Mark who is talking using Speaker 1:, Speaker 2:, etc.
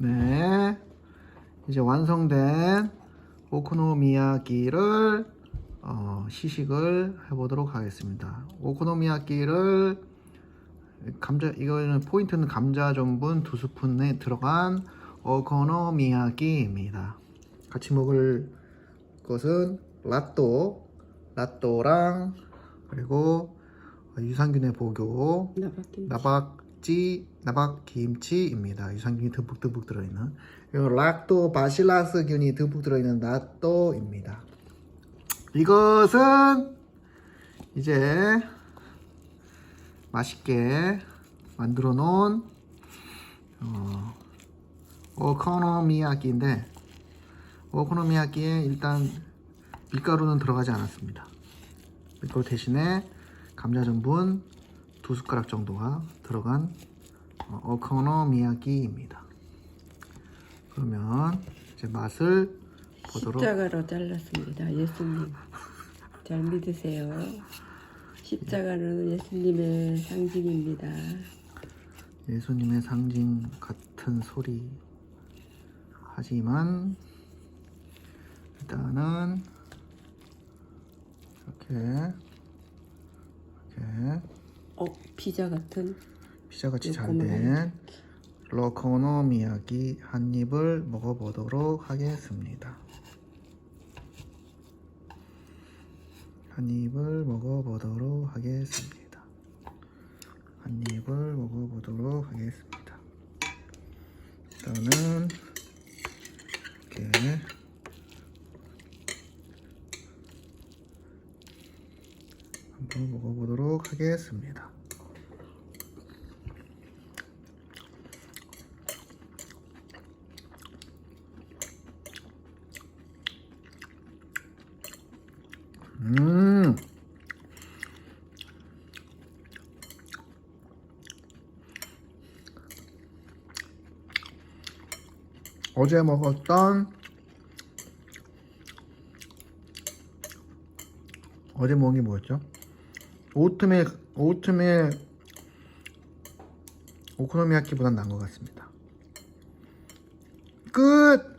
Speaker 1: 네. 이제 완성된 오코노미야끼를 어, 시식을 해보도록 하겠습니다. 오코노미야끼를 감자 이거는 포인트는 감자 전분 두 스푼에 들어간 오코노미야끼입니다. 같이 먹을 것은 라또, 라또랑 그리고 유산균의 보교,
Speaker 2: 나밖 에
Speaker 1: 나박지, 나박 김치입니다. 유산균이 듬뿍듬뿍 들어있는 그리고 락토 바실라스균이 듬뿍 들어있는 나또입니다. 이것은 이제 맛있게 만들어 놓은 어, 오코노미야끼인데 오코노미야끼에 일단 밀가루는 들어가지 않았습니다. 밀가루 대신에 감자 전분 두 숟가락 정도가 들어간 어, 오코노미야끼입니다. 그러면 이제 맛을 보도록
Speaker 2: 십자가로 잘랐습니다. 예수님 잘 믿으세요. 십자가는 예수님의 상징입니다.
Speaker 1: 예수님의 상징 같은 소리 하지만 일단은 이렇게
Speaker 2: 어 피자 같은
Speaker 1: 피자같이 잘된 로코노미야기 한 입을 먹어보도록 하겠습니다. 한 입을 먹어보도록 하겠습니다. 한 입을 먹어보도록 하겠습니다. 일단은 이렇게 한번 먹어보도록 하겠습니다. 음. 어제 먹었던 어제 먹은 게 뭐였죠? 오트밀 오트밀 오코노미야키보단 나은 것 같습니다. 끝.